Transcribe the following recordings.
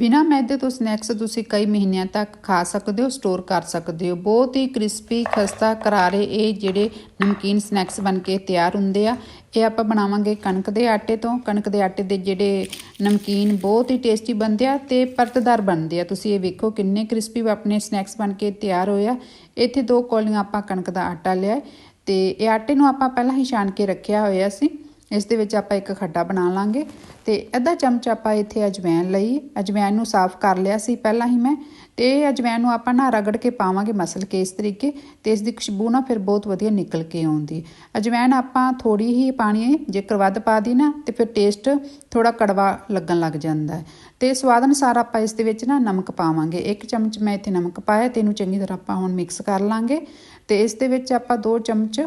ਬਿਨਾ ਮੈਦੇ ਤੋਂ ਸਨੈਕਸ ਤੁਸੀਂ ਕਈ ਮਹੀਨਿਆਂ ਤੱਕ ਖਾ ਸਕਦੇ ਹੋ, ਸਟੋਰ ਕਰ ਸਕਦੇ ਹੋ। ਬਹੁਤ ਹੀ ਕ੍ਰਿਸਪੀ ਖਸਤਾ ਕਰਾਰੇ ਇਹ ਜਿਹੜੇ ਨਮਕੀਨ ਸਨੈਕਸ ਬਣ ਕੇ ਤਿਆਰ ਹੁੰਦੇ ਆ। ਇਹ ਆਪਾਂ ਬਣਾਵਾਂਗੇ ਕਣਕ ਦੇ ਆਟੇ ਤੋਂ। ਕਣਕ ਦੇ ਆਟੇ ਦੇ ਜਿਹੜੇ ਨਮਕੀਨ ਬਹੁਤ ਹੀ ਟੇਸਟੀ ਬਣਦੇ ਆ ਤੇ ਪਰਤਦਾਰ ਬਣਦੇ ਆ। ਤੁਸੀਂ ਇਹ ਵੇਖੋ ਕਿੰਨੇ ਕ੍ਰਿਸਪੀ ਆਪਣੇ ਸਨੈਕਸ ਬਣ ਕੇ ਤਿਆਰ ਹੋਏ ਆ। ਇੱਥੇ ਦੋ ਕੋਲੀਆਂ ਆਪਾਂ ਕਣਕ ਦਾ ਆਟਾ ਲਿਆ ਹੈ ਤੇ ਇਹ ਆਟੇ ਨੂੰ ਆਪਾਂ ਪਹਿਲਾਂ ਹੀ ਛਾਣ ਕੇ ਰੱਖਿਆ ਹੋਇਆ ਸੀ। ਇਸ ਦੇ ਵਿੱਚ ਆਪਾਂ ਇੱਕ ਖੱਡਾ ਬਣਾ ਲਾਂਗੇ ਤੇ ਅੱਧਾ ਚਮਚ ਆਪਾਂ ਇੱਥੇ ਅਜਵਾਇਣ ਲਈ। ਅਜਵਾਇਣ ਨੂੰ ਸਾਫ਼ ਕਰ ਲਿਆ ਸੀ ਪਹਿਲਾਂ ਹੀ ਮੈਂ ਤੇ ਇਹ ਅਜਵਾਇਣ ਨੂੰ ਆਪਾਂ ਨਾ ਰਗੜ ਕੇ ਪਾਵਾਂਗੇ ਮਸਲ ਕੇ ਇਸ ਤਰੀਕੇ ਤੇ ਇਸ ਦੀ ਖੁਸ਼ਬੂ ਨਾ ਫਿਰ ਬਹੁਤ ਵਧੀਆ ਨਿਕਲ ਕੇ ਆਉਂਦੀ। ਅਜਵਾਇਣ ਆਪਾਂ ਥੋੜੀ ਹੀ ਪਾਣੀ ਜੇਕਰ ਵੱਧ ਪਾ ਦੀ ਨਾ ਤੇ ਫਿਰ ਟੇਸਟ ਥੋੜਾ ਕੜਵਾ ਲੱਗਣ ਲੱਗ ਜਾਂਦਾ ਹੈ। ਤੇ ਸਵਾਦ ਅਨੁਸਾਰ ਆਪਾਂ ਇਸ ਦੇ ਵਿੱਚ ਨਾ ਨਮਕ ਪਾਵਾਂਗੇ। ਇੱਕ ਚਮਚ ਮੈਂ ਇੱਥੇ ਨਮਕ ਪਾਇਆ ਤੇ ਇਹਨੂੰ ਚੰਗੀ ਤਰ੍ਹਾਂ ਆਪਾਂ ਹੁਣ ਮਿਕਸ ਕਰ ਲਾਂਗੇ ਤੇ ਇਸ ਦੇ ਵਿੱਚ ਆਪਾਂ 2 ਚਮਚ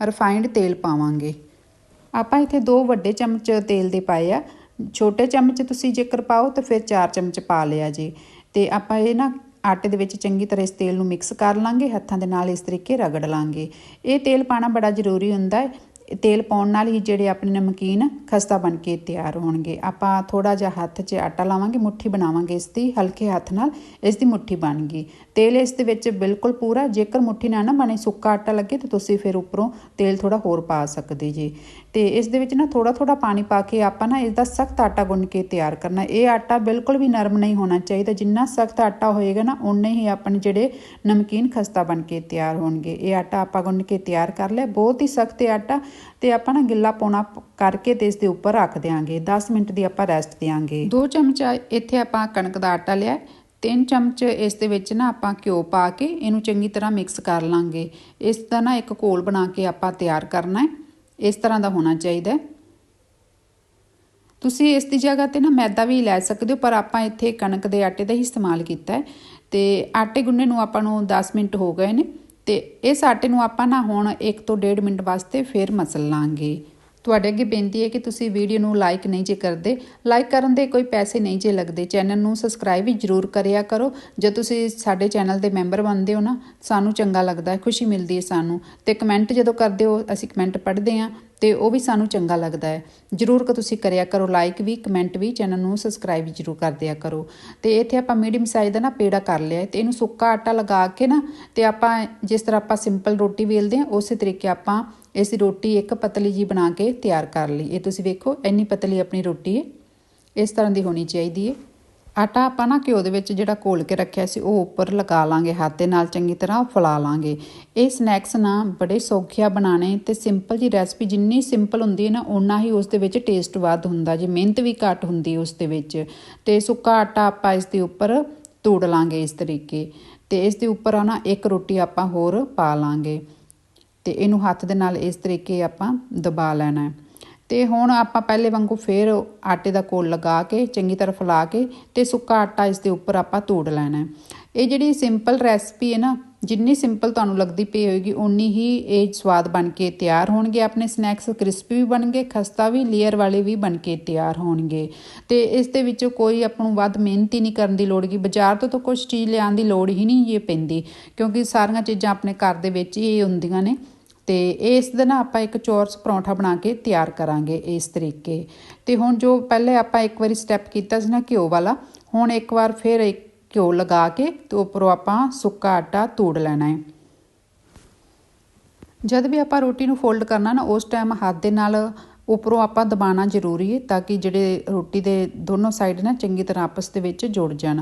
ਰਿਫਾਈਨਡ ਤੇਲ ਪਾਵਾਂਗੇ। ਆਪਾਂ ਇੱਥੇ ਦੋ ਵੱਡੇ ਚਮਚ ਤੇਲ ਦੇ ਪਾਏ ਆ। ਛੋਟੇ ਚਮਚ ਤੁਸੀਂ ਜੇਕਰ ਪਾਓ ਤਾਂ ਫਿਰ 4 ਚਮਚ ਪਾ ਲਿਆ ਜੀ। ਤੇ ਆਪਾਂ ਇਹ ਨਾ ਆਟੇ ਦੇ ਵਿੱਚ ਚੰਗੀ ਤਰ੍ਹਾਂ ਇਸ ਤੇਲ ਨੂੰ ਮਿਕਸ ਕਰ ਲਾਂਗੇ, ਹੱਥਾਂ ਦੇ ਨਾਲ ਇਸ ਤਰੀਕੇ ਰਗੜ ਲਾਂਗੇ। ਇਹ ਤੇਲ ਪਾਣਾ ਬੜਾ ਜ਼ਰੂਰੀ ਹੁੰਦਾ ਹੈ। ਤੇਲ ਪਾਉਣ ਨਾਲ ਹੀ ਜਿਹੜੇ ਆਪਣੇ ਨਮਕੀਨ ਖਸਤਾ ਬਣ ਕੇ ਤਿਆਰ ਹੋਣਗੇ। ਆਪਾਂ ਥੋੜਾ ਜਿਹਾ ਹੱਥ 'ਚ ਆਟਾ ਲਾਵਾਂਗੇ, ਮੁੱਠੀ ਬਣਾਵਾਂਗੇ ਇਸ ਦੀ, ਹਲਕੇ ਹੱਥ ਨਾਲ ਇਸ ਦੀ ਮੁੱਠੀ ਬਣ ਗਈ। ਤੇਲ ਇਸ ਦੇ ਵਿੱਚ ਬਿਲਕੁਲ ਪੂਰਾ, ਜੇਕਰ ਮੁੱਠੀ ਨਾਲ ਨਾ ਬਣੇ ਸੁੱਕਾ ਆਟਾ ਲੱਗੇ ਤਾਂ ਤੁਸੀਂ ਫਿਰ ਉੱਪਰੋਂ ਤੇਲ ਥੋੜਾ ਹੋਰ ਪਾ ਸਕਦੇ ਜੀ। ਤੇ ਇਸ ਦੇ ਵਿੱਚ ਨਾ ਥੋੜਾ ਥੋੜਾ ਪਾਣੀ ਪਾ ਕੇ ਆਪਾਂ ਨਾ ਇਸ ਦਾ ਸਖਤ ਆਟਾ ਗੁੰਨ ਕੇ ਤਿਆਰ ਕਰਨਾ। ਇਹ ਆਟਾ ਬਿਲਕੁਲ ਵੀ ਨਰਮ ਨਹੀਂ ਹੋਣਾ ਚਾਹੀਦਾ। ਜਿੰਨਾ ਸਖਤ ਆਟਾ ਹੋਏਗਾ ਨਾ ਉਨੇ ਹੀ ਆਪਣੇ ਜਿਹੜੇ ਨਮਕੀਨ ਖਸਤਾ ਬਣ ਕੇ ਤਿਆਰ ਹੋਣਗੇ। ਇਹ ਆਟਾ ਆਪਾਂ ਗੁੰਨ ਕੇ ਤਿਆਰ ਕਰ ਲਿਆ। ਬਹੁਤ ਹੀ ਸਖਤ ਆਟਾ ਤੇ ਆਪਾਂ ਨਾ ਗਿੱਲਾ ਪੌਣਾ ਕਰਕੇ ਤੇ ਇਸ ਦੇ ਉੱਪਰ ਰੱਖ ਦਿਆਂਗੇ। 10 ਮਿੰਟ ਦੀ ਆਪਾਂ ਰੈਸਟ ਦਿਆਂਗੇ। 2 ਚਮਚ ਇੱਥੇ ਆਪਾਂ ਕਣਕ ਦਾ ਆਟਾ ਲਿਆ। ਤਿੰਨ ਚਮਚ ਇਸ ਦੇ ਵਿੱਚ ਨਾ ਆਪਾਂ ਘਿਓ ਪਾ ਕੇ ਇਹਨੂੰ ਚੰਗੀ ਤਰ੍ਹਾਂ ਮਿਕਸ ਕਰ ਲਾਂਗੇ। ਇਸ ਦਾ ਨਾ ਇੱਕ ਘੋਲ ਬਣਾ ਕੇ ਆਪਾਂ ਤਿਆਰ ਕਰਨਾ ਹੈ। ਇਸ ਤਰ੍ਹਾਂ ਦਾ ਹੋਣਾ ਚਾਹੀਦਾ ਤੁਸੀਂ ਇਸ ਦੀ ਜਗ੍ਹਾ ਤੇ ਨਾ ਮੈਦਾ ਵੀ ਲੈ ਸਕਦੇ ਹੋ, ਪਰ ਆਪਾਂ ਇੱਥੇ ਕਣਕ ਦੇ ਆਟੇ ਦਾ ਹੀ ਇਸਤੇਮਾਲ ਕੀਤਾ ਹੈ। ਤੇ ਆਟੇ ਗੁੰਨੇ ਨੂੰ ਆਪਾਂ ਨੂੰ 10 ਮਿੰਟ ਹੋ ਗਏ ਨੇ। ਤੇ ਇਸ ਆਟੇ ਨੂੰ ਆਪਾਂ ਨਾ ਹੁਣ 1 ਤੋਂ 1.5 ਮਿੰਟ ਵਾਸਤੇ ਫੇਰ ਮਸਲ ਲਾਂਗੇ। ਤੁਹਾਡੇ ਅੱਗੇ ਬੇਨਤੀ ਹੈ ਕਿ ਤੁਸੀਂ ਵੀਡੀਓ ਨੂੰ ਲਾਈਕ ਨਹੀਂ ਜੇ ਕਰਦੇ। ਲਾਈਕ ਕਰਨ ਦੇ ਕੋਈ ਪੈਸੇ ਨਹੀਂ ਜੇ ਲੱਗਦੇ। ਚੈਨਲ ਨੂੰ ਸਬਸਕ੍ਰਾਈਬ ਵੀ ਜਰੂਰ ਕਰਿਆ ਕਰੋ। ਜੇ ਤੁਸੀਂ ਸਾਡੇ ਚੈਨਲ ਦੇ ਮੈਂਬਰ ਬਣਦੇ ਹੋ ਨਾ, ਸਾਨੂੰ ਚੰਗਾ ਲੱਗਦਾ ਹੈ ਖੁਸ਼ੀ ਮਿਲਦੀ ਹੈ ਸਾਨੂੰ। ਤੇ ਕਮੈਂਟ ਜਦੋਂ ਕਰਦੇ ਹੋ, ਅਸੀਂ ਕਮੈਂਟ ਪੜ੍ਹਦੇ ਹਾਂ ਤੇ ਉਹ ਵੀ ਸਾਨੂੰ ਚੰਗਾ ਲੱਗਦਾ ਹੈ। ਜਰੂਰ ਕਿ ਤੁਸੀਂ ਕਰਿਆ ਕਰੋ ਲਾਈਕ ਵੀ ਕਮੈਂਟ ਵੀ, ਚੈਨਲ ਨੂੰ ਸਬਸਕ੍ਰਾਈਬ ਜਰੂਰ ਕਰ ਦਿਆ ਕਰੋ। ਤੇ ਇੱਥੇ ਆਪਾਂ ਮੀਡੀਅਮ ਸਾਈਜ਼ ਦਾ ਨਾ ਪੇੜਾ ਕਰ ਲਿਆ ਤੇ ਇਹਨੂੰ ਸੁੱਕਾ ਆਟਾ ਲਗਾ ਕੇ ਨਾ ਤੇ ਆਪਾਂ ਜਿਸ ਤਰ੍ਹਾਂ ਆਪਾਂ ਸਿੰਪਲ ਰੋਟੀ ਵੇਲਦੇ ਹਾਂ, ਉਸੇ ਤਰੀਕੇ ਆਪਾਂ ਇਸ ਰੋਟੀ ਇੱਕ ਪਤਲੀ ਜੀ ਬਣਾ ਕੇ ਤਿਆਰ ਕਰ ਲਈ। ਇਹ ਤੁਸੀਂ ਵੇਖੋ, ਇੰਨੀ ਪਤਲੀ ਆਪਣੀ ਰੋਟੀ ਹੈ ਇਸ ਤਰ੍ਹਾਂ ਦੀ ਹੋਣੀ ਚਾਹੀਦੀ ਹੈ ਆਟਾ ਆਪਾਂ ਨਾ ਘਿਓ ਦੇ ਵਿੱਚ ਜਿਹੜਾ ਘੋਲ ਕੇ ਰੱਖਿਆ ਸੀ, ਉਹ ਉੱਪਰ ਲਗਾ ਲਾਂਗੇ, ਹੱਥ ਦੇ ਨਾਲ ਚੰਗੀ ਤਰ੍ਹਾਂ ਫਲਾ ਲਾਂਗੇ। ਇਹ ਸਨੈਕਸ ਨਾ ਬੜੇ ਸੌਖਿਆ ਬਣਾਣੇ ਤੇ ਸਿੰਪਲ ਜੀ ਰੈਸਪੀ ਜਿੰਨੀ ਸਿੰਪਲ ਹੁੰਦੀ ਹੈ ਨਾ, ਓਨਾ ਹੀ ਉਸ ਦੇ ਵਿੱਚ ਟੇਸਟ ਵੱਧ ਹੁੰਦਾ ਜੇ, ਮਿਹਨਤ ਵੀ ਘੱਟ ਹੁੰਦੀ ਉਸ ਦੇ ਵਿੱਚ। ਤੇ ਸੁੱਕਾ ਆਟਾ ਆਪਾਂ ਇਸ ਦੇ ਉੱਪਰ ਤੋੜ ਲਾਂਗੇ ਇਸ ਤਰੀਕੇ। ਤੇ ਇਸ ਦੇ ਉੱਪਰ ਆ ਨਾ ਇੱਕ ਰੋਟੀ ਆਪਾਂ ਹੋਰ ਪਾ ਲਾਂਗੇ। ਤੇ ਇਹਨੂੰ ਹੱਥ ਦੇ ਨਾਲ ਇਸ ਤਰੀਕੇ ਆਪਾਂ ਦਬਾ ਲੈਣਾ ਹੈ। ਤੇ ਹੁਣ ਆਪਾਂ ਪਹਿਲੇ ਵਾਂਗੂ ਫੇਰ ਆਟੇ ਦਾ ਕੋਲ ਲਗਾ ਕੇ, ਚੰਗੀ ਤਰ੍ਹਾਂ ਫੈਲਾ ਕੇ ਤੇ ਸੁੱਕਾ ਆਟਾ ਇਸ ਦੇ ਉੱਪਰ ਆਪਾਂ ਤੋੜ ਲੈਣਾ ਹੈ। ਇਹ ਜਿਹੜੀ ਸਿੰਪਲ ਰੈਸਪੀ ਹੈ ਨਾ ਜਿੰਨੀ ਸਿੰਪਲ ਤੁਹਾਨੂੰ ਲੱਗਦੀ ਪਈ ਹੋਏਗੀ, ਓਨੀ ਹੀ ਇਹ ਸਵਾਦ ਬਣ ਕੇ ਤਿਆਰ ਹੋਣਗੇ। ਆਪਣੇ ਸਨੈਕਸ ਕ੍ਰਿਸਪੀ ਵੀ ਬਣਨਗੇ ਖਸਤਾ ਵੀ ਲੇਅਰ ਵਾਲੇ ਵੀ ਬਣ ਕੇ ਤਿਆਰ ਹੋਣਗੇ। ਤੇ ਇਸ ਦੇ ਵਿੱਚ ਕੋਈ ਆਪਾਂ ਨੂੰ ਵੱਧ ਮਿਹਨਤ ਹੀ ਨਹੀਂ ਕਰਨ ਦੀ ਲੋੜ ਗਈ ਬਾਜ਼ਾਰ ਤੋਂ ਤਾਂ ਕੁਝ ਚੀਜ਼ ਲਿਆਉਣ ਦੀ ਲੋੜ ਹੀ ਨਹੀਂ ਇਹ ਪੈਂਦੀ, ਕਿਉਂਕਿ ਸਾਰੀਆਂ ਚੀਜ਼ਾਂ ਆਪਣੇ ਘਰ ਦੇ ਵਿੱਚ ਹੀ ਹੁੰਦੀਆਂ ਨੇ। ਤੇ ਇਸ ਦਾ ਨਾ ਆਪਾਂ ਇੱਕ ਚੌਰਸ ਪਰੌਂਠਾ ਬਣਾ ਕੇ ਤਿਆਰ ਕਰਾਂਗੇ ਇਸ ਤਰੀਕੇ। ਤੇ ਹੁਣ ਜੋ ਪਹਿਲੇ ਆਪਾਂ ਇੱਕ ਵਾਰੀ ਸਟੈਪ ਕੀਤਾ ਸੀ ਨਾ ਘਿਓ ਵਾਲਾ, ਹੁਣ ਇੱਕ ਵਾਰ ਫਿਰ ਇੱਕ ਘਿਓ ਲਗਾ ਕੇ ਤੇ ਉੱਪਰੋਂ ਆਪਾਂ ਸੁੱਕਾ ਆਟਾ ਤੋੜ ਲੈਣਾ ਹੈ। ਜਦ ਵੀ ਆਪਾਂ ਰੋਟੀ ਨੂੰ ਫੋਲਡ ਕਰਨਾ ਨਾ, ਉਸ ਟਾਈਮ ਹੱਥ ਦੇ ਨਾਲ ਉੱਪਰੋਂ ਆਪਾਂ ਦਬਾਣਾ ਜ਼ਰੂਰੀ ਹੈ ਤਾਂ ਕਿ ਜਿਹੜੇ ਰੋਟੀ ਦੇ ਦੋਨੋਂ ਸਾਈਡ ਨਾ ਚੰਗੀ ਤਰ੍ਹਾਂ ਆਪਸ ਦੇ ਵਿੱਚ ਜੁੜ ਜਾਣ।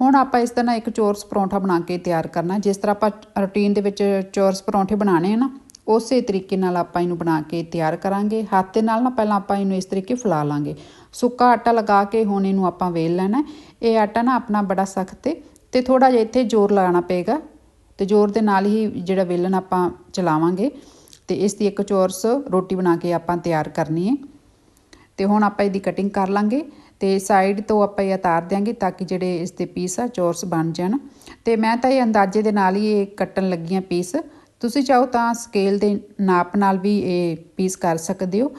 ਹੁਣ ਆਪਾਂ ਇਸ ਤਰ੍ਹਾਂ ਇੱਕ ਚੌਰਸ ਪਰੌਂਠਾ ਬਣਾ ਕੇ ਤਿਆਰ ਕਰਨਾ, ਜਿਸ ਤਰ੍ਹਾਂ ਆਪਾਂ ਰੂਟੀਨ ਦੇ ਵਿੱਚ ਚੌਰਸ ਪਰੌਂਠੇ ਬਣਾਣੇ ਆ ਨਾ, ਉਸੇ ਤਰੀਕੇ ਨਾਲ ਆਪਾਂ ਇਹਨੂੰ ਬਣਾ ਕੇ ਤਿਆਰ ਕਰਾਂਗੇ। ਹੱਥ ਦੇ ਨਾਲ ਨਾ ਪਹਿਲਾਂ ਆਪਾਂ ਇਹਨੂੰ ਇਸ ਤਰੀਕੇ ਫਲਾ ਲਾਂਗੇ। ਸੁੱਕਾ ਆਟਾ ਲਗਾ ਕੇ ਹੁਣ ਇਹਨੂੰ ਆਪਾਂ ਵੇਲ ਲੈਣਾ ਇਹ ਆਟਾ ਨਾ ਆਪਣਾ ਬੜਾ ਸਖਤ ਹੈ ਤੇ ਥੋੜਾ ਜਿਹਾ ਇੱਥੇ ਜ਼ੋਰ ਲਗਾਉਣਾ ਪਏਗਾ ਤੇ ਜ਼ੋਰ ਦੇ ਨਾਲ ਹੀ ਜਿਹੜਾ ਵੇਲਣ ਆਪਾਂ ਚਲਾਵਾਂਗੇ ਤੇ ਇਸ ਦੀ ਇੱਕ ਚੌਰਸ ਰੋਟੀ ਬਣਾ ਕੇ ਆਪਾਂ ਤਿਆਰ ਕਰਨੀ ਹੈ ਤੇ ਹੁਣ ਆਪਾਂ ਇਹਦੀ ਕਟਿੰਗ ਕਰ ਲਾਂਗੇ ਤੇ ਸਾਈਡ ਤੋਂ ਆਪਾਂ ਇਹ ਉਤਾਰ ਦਿਆਂਗੇ ਤਾਂ ਕਿ ਜਿਹੜੇ ਇਸ ਦੇ ਪੀਸ ਆ ਚੌਰਸ ਬਣ ਜਾਣ। ਤੇ ਮੈਂ ਤਾਂ ਇਹ ਅੰਦਾਜ਼ੇ ਦੇ ਨਾਲ ਹੀ ਇਹ ਕੱਟਣ ਲੱਗੀਆਂ ਪੀਸ ਤੁਸੀਂ ਚਾਹੋ ਤਾਂ ਸਕੇਲ ਦੇ ਨਾਪ ਨਾਲ ਵੀ ਇਹ ਪੀਸ ਕਰ ਸਕਦੇ ਹੋ।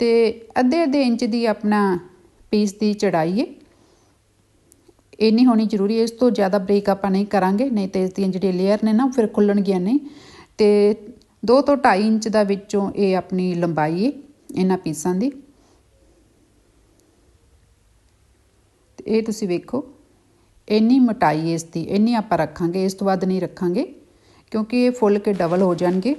ਤੇ ਅੱਧੇ ਅੱਧੇ ਇੰਚ ਦੀ ਆਪਣਾ ਪੀਸ ਦੀ ਚੜਾਈ ਹੈ ਇਹ ਹੋਣੀ ਜ਼ਰੂਰੀ, ਇਸ ਤੋਂ ਜ਼ਿਆਦਾ ਬਰੀਕ ਆਪਾਂ ਨਹੀਂ ਕਰਾਂਗੇ, ਨਹੀਂ ਤੇ ਇਸ ਦੀਆਂ ਜਿਹੜੀਆਂ ਲੇਅਰ ਨੇ ਨਾ ਫਿਰ ਖੁੱਲਣਗੀਆਂ ਨਹੀਂ ਤੇ 2 ਤੋਂ 2.5 ਇੰਚ ਦਾ ਵਿੱਚੋਂ ਇਹ ਆਪਣੀ ਲੰਬਾਈ ਹੈ ਇਹਨਾਂ ਪੀਸਾਂ ਦੀ। ਇਹ ਤੁਸੀਂ ਵੇਖੋ, ਇੰਨੀ ਮਟਾਈ ਇਸ ਦੀ, ਇੰਨੀ ਆਪਾਂ ਰੱਖਾਂਗੇ, ਇਸ ਤੋਂ ਵੱਧ ਨਹੀਂ ਰੱਖਾਂਗੇ, ਕਿਉਂਕਿ ਇਹ ਫੁੱਲ ਕੇ ਡਬਲ ਹੋ ਜਾਣਗੇ।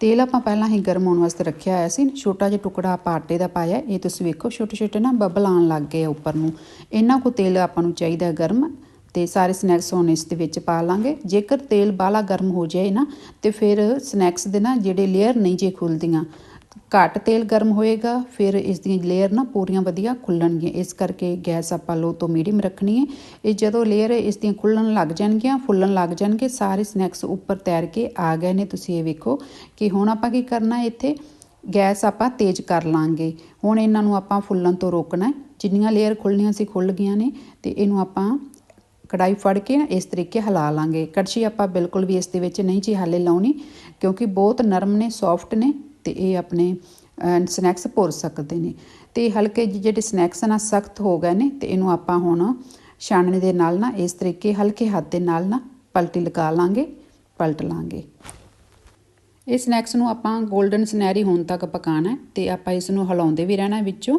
ਤੇਲ ਆਪਾਂ ਪਹਿਲਾਂ ਹੀ ਗਰਮ ਹੋਣ ਵਾਸਤੇ ਰੱਖਿਆ ਹੋਇਆ ਸੀ। ਛੋਟਾ ਜਿਹਾ ਟੁਕੜਾ ਆਪਾਂ ਆਟੇ ਦਾ ਪਾਇਆ ਇਹ ਤੁਸੀਂ ਵੇਖੋ ਛੋਟੇ ਛੋਟੇ ਨਾ ਬਬਲ ਆਉਣ ਲੱਗ ਗਏ ਆ ਉੱਪਰ ਨੂੰ। ਇਹਨਾਂ ਕੋ ਤੇਲ ਆਪਾਂ ਨੂੰ ਚਾਹੀਦਾ ਗਰਮ। ਤੇ ਸਾਰੇ ਸਨੈਕਸ ਹੁਣ ਇਸ ਦੇ ਵਿੱਚ ਪਾ ਲਾਂਗੇ। ਜੇਕਰ ਤੇਲ ਬਾਲਾ ਗਰਮ ਹੋ ਜਾਏ ਨਾ, ਤੇ ਫਿਰ ਸਨੈਕਸ ਦੇ ਨਾ ਜਿਹੜੇ ਲੇਅਰ ਨਹੀਂ ਜੇ ਖੁੱਲਦੀਆਂ ਘੱਟ ਤੇਲ ਗਰਮ ਹੋਏਗਾ, ਫਿਰ ਇਸ ਦੀਆਂ ਲੇਅਰ ਨਾ ਪੂਰੀਆਂ ਵਧੀਆ ਖੁੱਲਣਗੀਆਂ। ਇਸ ਕਰਕੇ ਗੈਸ ਆਪਾਂ ਲੋ ਤੋਂ ਮੀਡੀਅਮ ਰੱਖਣੀ ਹੈ। ਇਹ ਜਦੋਂ ਲੇਅਰ ਇਸ ਦੀਆਂ ਖੁੱਲਣ ਲੱਗ ਜਾਣਗੀਆਂ, ਫੁੱਲਣ ਲੱਗ ਜਾਣਗੇ, ਸਾਰੇ ਸਨੈਕਸ ਉੱਪਰ ਤੈਰ ਕੇ ਆ ਗਏ ਨੇ। ਤੁਸੀਂ ਇਹ ਵੇਖੋ ਕਿ ਹੁਣ ਆਪਾਂ ਕੀ ਕਰਨਾ ਇੱਥੇ? ਗੈਸ ਆਪਾਂ ਤੇਜ਼ ਕਰ ਲਾਂਗੇ। ਹੁਣ ਇਹਨਾਂ ਨੂੰ ਆਪਾਂ ਫੁੱਲਣ ਤੋਂ ਰੋਕਣਾ ਜਿੰਨੀਆਂ ਲੇਅਰ ਖੁੱਲਣੀਆਂ ਸੀ, ਖੁੱਲ ਗਈਆਂ ਨੇ ਤੇ ਇਹਨੂੰ ਆਪਾਂ ਕੜਾਈ ਫੜ ਕੇ ਇਸ ਤਰੀਕੇ ਹਿਲਾ ਲਾਂਗੇ। ਕੜਛੀ ਆਪਾਂ ਬਿਲਕੁਲ ਵੀ ਇਸ ਦੇ ਵਿੱਚ ਨਹੀਂ ਜੀ ਹਾਲੇ ਲਾਉਣੀ, ਕਿਉਂਕਿ ਬਹੁਤ ਨਰਮ ਨੇ ਸੌਫਟ ਨੇ। ਤੇ ਇਹ ਆਪਣੇ ਸਨੈਕਸ ਭੁਰ ਸਕਦੇ ਨੇ। ਤੇ ਹਲਕੇ ਜਿਹੇ ਜਿਹੜੇ ਸਨੈਕਸ ਨਾ, ਸਖਤ ਹੋ ਗਏ ਨੇ ਤੇ ਇਹਨੂੰ ਆਪਾਂ ਹੁਣ ਛਾਣਨੀ ਦੇ ਨਾਲ ਨਾ ਇਸ ਤਰੀਕੇ ਹਲਕੇ ਹੱਥ ਦੇ ਨਾਲ ਨਾ ਪਲਟੀ ਲਗਾ ਲਾਂਗੇ, ਪਲਟ ਲਾਂਗੇ। ਇਹ ਸਨੈਕਸ ਨੂੰ ਆਪਾਂ 골ਡਨ ਸੁਨਹਿਰੀ ਹੋਣ ਤੱਕ ਪਕਾਣਾ ਹੈ ਤੇ ਆਪਾਂ ਇਸ ਨੂੰ ਹਿਲਾਉਂਦੇ ਵੀ ਰਹਿਣਾ ਵਿੱਚੋਂ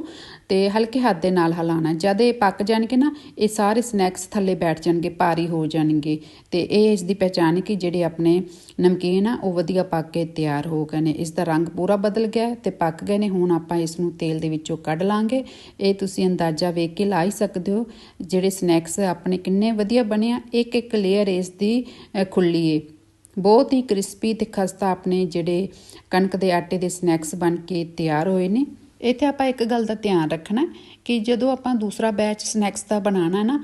ਤੇ ਹਲਕੇ ਹੱਥ ਦੇ ਨਾਲ ਹਿਲਾਣਾ ਜਦ ਇਹ ਪੱਕ ਜਾਣਗੇ ਨਾ, ਇਹ ਸਾਰੇ ਸਨੈਕਸ ਥੱਲੇ ਬੈਠ ਜਾਣਗੇ, ਭਾਰੀ ਹੋ ਜਾਣਗੇ ਤੇ ਇਹ ਇਸ ਦੀ ਪਹਿਚਾਨ ਹੈ ਕਿ ਜਿਹੜੇ ਆਪਣੇ ਨਮਕੀਨ ਆ, ਉਹ ਵਧੀਆ ਪੱਕ ਕੇ ਤਿਆਰ ਹੋ ਗਏ ਨੇ। ਇਸ ਦਾ ਰੰਗ ਪੂਰਾ ਬਦਲ ਗਿਆ ਤੇ ਪੱਕ ਗਏ ਨੇ। ਹੁਣ ਆਪਾਂ ਇਸ ਨੂੰ ਤੇਲ ਦੇ ਵਿੱਚੋਂ ਕੱਢ ਲਾਂਗੇ। ਇਹ ਤੁਸੀਂ ਅੰਦਾਜ਼ਾ ਵੇਖ ਕੇ ਲਾ ਹੀ ਸਕਦੇ ਹੋ। ਜਿਹੜੇ ਸਨੈਕਸ ਆਪਣੇ ਕਿੰਨੇ ਵਧੀਆ ਬਣੇ ਆ ਇੱਕ ਇੱਕ ਲੇਅਰ ਇਸ ਦੀ ਖੁੱਲੀ ਏ। ਬਹੁਤ ਹੀ ਕ੍ਰਿਸਪੀ ਤੇ ਖਸਤਾ ਆਪਣੇ ਜਿਹੜੇ ਕਣਕ ਦੇ ਆਟੇ ਦੇ ਸਨੈਕਸ ਬਣ ਕੇ ਤਿਆਰ ਹੋਏ ਨੇ। ਇੱਥੇ ਆਪਾਂ ਇੱਕ ਗੱਲ ਦਾ ਧਿਆਨ ਰੱਖਣਾ ਕਿ ਜਦੋਂ ਆਪਾਂ ਦੂਸਰਾ ਬੈਚ ਸਨੈਕਸ ਦਾ ਬਣਾਉਣਾ ਨਾ,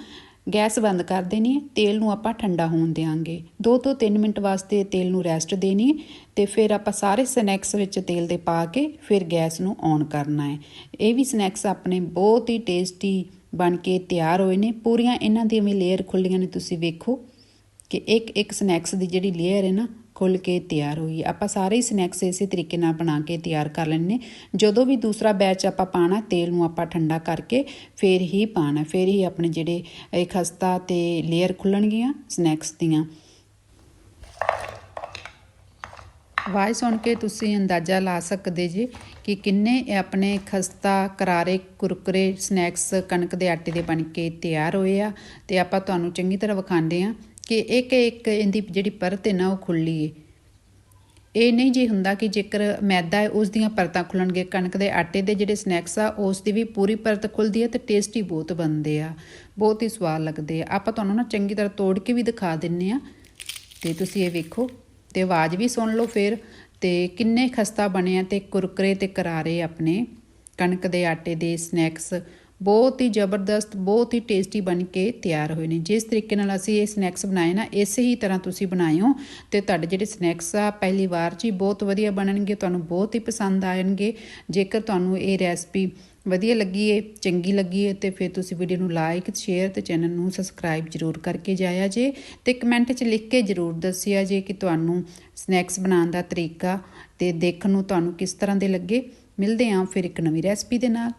ਗੈਸ ਬੰਦ ਕਰ ਦੇਣੀ ਹੈ, ਤੇਲ ਨੂੰ ਆਪਾਂ ਠੰਡਾ ਹੋਣ ਦੇਾਂਗੇ 2 ਤੋਂ 3 ਮਿੰਟ ਵਾਸਤੇ ਤੇਲ ਨੂੰ ਰੈਸਟ ਦੇਣੀ ਹੈ ਤੇ ਫਿਰ ਆਪਾਂ ਸਾਰੇ ਸਨੈਕਸ ਵਿੱਚ ਤੇਲ ਦੇ ਪਾ ਕੇ ਫਿਰ ਗੈਸ ਨੂੰ ਔਨ ਕਰਨਾ ਹੈ। ਇਹ ਵੀ ਸਨੈਕਸ ਆਪਣੇ ਬਹੁਤ ਹੀ ਟੇਸਟੀ ਬਣ ਕੇ ਤਿਆਰ ਹੋਏ ਨੇ। ਪੂਰੀਆਂ ਇਹਨਾਂ ਦੀਆਂ ਵੀ ਲੇਅਰ ਖੁੱਲੀਆਂ ਨੇ, ਤੁਸੀਂ ਵੇਖੋ। ਕਿ ਇੱਕ ਇੱਕ ਸਨੈਕਸ ਦੀ ਜਿਹੜੀ ਲੇਅਰ ਹੈ ਨਾ ਖੁੱਲ ਕੇ ਤਿਆਰ ਹੋਈ ਆਪਾਂ ਸਾਰੇ ਹੀ ਸਨੈਕਸ ਇਸੇ ਤਰੀਕੇ ਨਾਲ ਬਣਾ ਕੇ ਤਿਆਰ ਕਰ ਲੈਣੇ ਜਦੋਂ ਵੀ ਦੂਸਰਾ ਬੈਚ ਆਪਾਂ ਪਾਣਾ ਤੇਲ ਨੂੰ ਆਪਾਂ ਠੰਡਾ ਕਰਕੇ ਫੇਰ ਹੀ ਪਾਣਾ ਫੇਰ ਹੀ ਆਪਣੇ ਜਿਹੜੇ ਇਹ ਖਸਤਾ ਤੇ ਲੇਅਰ ਖੁੱਲਣਗੀਆਂ ਸਨੈਕਸ ਦੀਆਂ। ਆਵਾਜ਼ ਸੁਣ ਕੇ ਤੁਸੀਂ ਅੰਦਾਜ਼ਾ ਲਾ ਸਕਦੇ ਜੀ ਕਿ ਕਿੰਨੇ ਆਪਣੇ ਖਸਤਾ, ਕਰਾਰੇ, ਕੁਰਕਰੇ ਸਨੈਕਸ ਕਣਕ ਦੇ ਆਟੇ ਦੇ ਬਣ ਕੇ ਤਿਆਰ ਹੋਏ ਆ। ਤੇ ਆਪਾਂ ਤੁਹਾਨੂੰ ਚੰਗੀ ਤਰ੍ਹਾਂ ਵਿਖਾਉਂਦੇ ਆ ਕਿ ਇੱਕ ਇੱਕ ਇਹਦੀ ਜਿਹੜੀ ਪਰਤ ਹੈ ਨਾ ਉਹ ਖੁੱਲੀ ਏ। ਇਹ ਨਹੀਂ ਜੀ ਹੁੰਦਾ ਕਿ ਜੇਕਰ ਮੈਦਾ ਹੈ, ਉਸ ਦੀਆਂ ਪਰਤਾਂ ਖੁੱਲਣਗੇ, ਕਣਕ ਦੇ ਆਟੇ ਦੇ ਜਿਹੜੇ ਸਨੈਕਸ ਆ, ਉਸ ਦੀ ਵੀ ਪੂਰੀ ਪਰਤ ਖੁੱਲਦੀ ਹੈ ਤੇ ਟੇਸਟੀ ਬਹੁਤ ਬਣਦੇ ਆ, ਬਹੁਤ ਹੀ ਸਵਾਦ ਲੱਗਦੇ ਆ। ਆਪਾਂ ਤੁਹਾਨੂੰ ਨਾ ਚੰਗੀ ਤਰ੍ਹਾਂ ਤੋੜ ਕੇ ਵੀ ਦਿਖਾ ਦਿੰਨੇ ਆ। ਤੇ ਤੁਸੀਂ ਇਹ ਵੇਖੋ, ਤੇ ਆਵਾਜ਼ ਵੀ ਸੁਣ ਲਓ ਫਿਰ, ਤੇ ਕਿੰਨੇ ਖਸਤਾ ਬਣੇ ਆ ਤੇ ਕੁਰਕਰੇ ਤੇ ਕਰਾਰੇ ਆਪਣੇ ਕਣਕ ਦੇ ਆਟੇ ਦੇ ਸਨੈਕਸ ਬਹੁਤ ਹੀ ਜ਼ਬਰਦਸਤ, ਬਹੁਤ ਹੀ ਟੇਸਟੀ ਬਣ ਕੇ ਤਿਆਰ ਹੋਏ ਨੇ। ਜਿਸ ਤਰੀਕੇ ਨਾਲ ਅਸੀਂ ਇਹ ਸਨੈਕਸ ਬਣਾਏ ਨਾ, ਇਸੇ ਹੀ ਤਰ੍ਹਾਂ ਤੁਸੀਂ ਬਣਾਇਓ ਤੇ ਤੁਹਾਡੇ ਜਿਹੜੇ ਸਨੈਕਸ ਆ, ਪਹਿਲੀ ਵਾਰ 'ਚ ਹੀ ਬਹੁਤ ਵਧੀਆ ਬਣਨਗੇ, ਤੁਹਾਨੂੰ ਬਹੁਤ ਹੀ ਪਸੰਦ ਆਣਗੇ ਜੇਕਰ ਤੁਹਾਨੂੰ ਇਹ ਰੈਸਪੀ ਵਧੀਆ ਲੱਗੀ ਏ, ਚੰਗੀ ਲੱਗੀ ਏ, ਤੇ ਫਿਰ ਤੁਸੀਂ ਵੀਡੀਓ ਨੂੰ ਲਾਈਕ, ਸ਼ੇਅਰ ਤੇ ਚੈਨਲ ਨੂੰ ਸਬਸਕ੍ਰਾਈਬ ਜਰੂਰ ਕਰਕੇ ਜਾਇਆ ਜੇ ਤੇ ਕਮੈਂਟ 'ਚ ਲਿਖ ਕੇ ਜਰੂਰ ਦੱਸਿਆ ਜੇ ਕਿ ਤੁਹਾਨੂੰ ਸਨੈਕਸ ਬਣਾਉਣ ਦਾ ਤਰੀਕਾ ਤੇ ਦੇਖਣ ਨੂੰ ਤੁਹਾਨੂੰ ਕਿਸ ਤਰ੍ਹਾਂ ਦੇ ਲੱਗੇ। ਮਿਲਦੇ ਆਂ ਫਿਰ ਇੱਕ ਨਵੀਂ ਰੈਸਪੀ ਦੇ ਨਾਲ।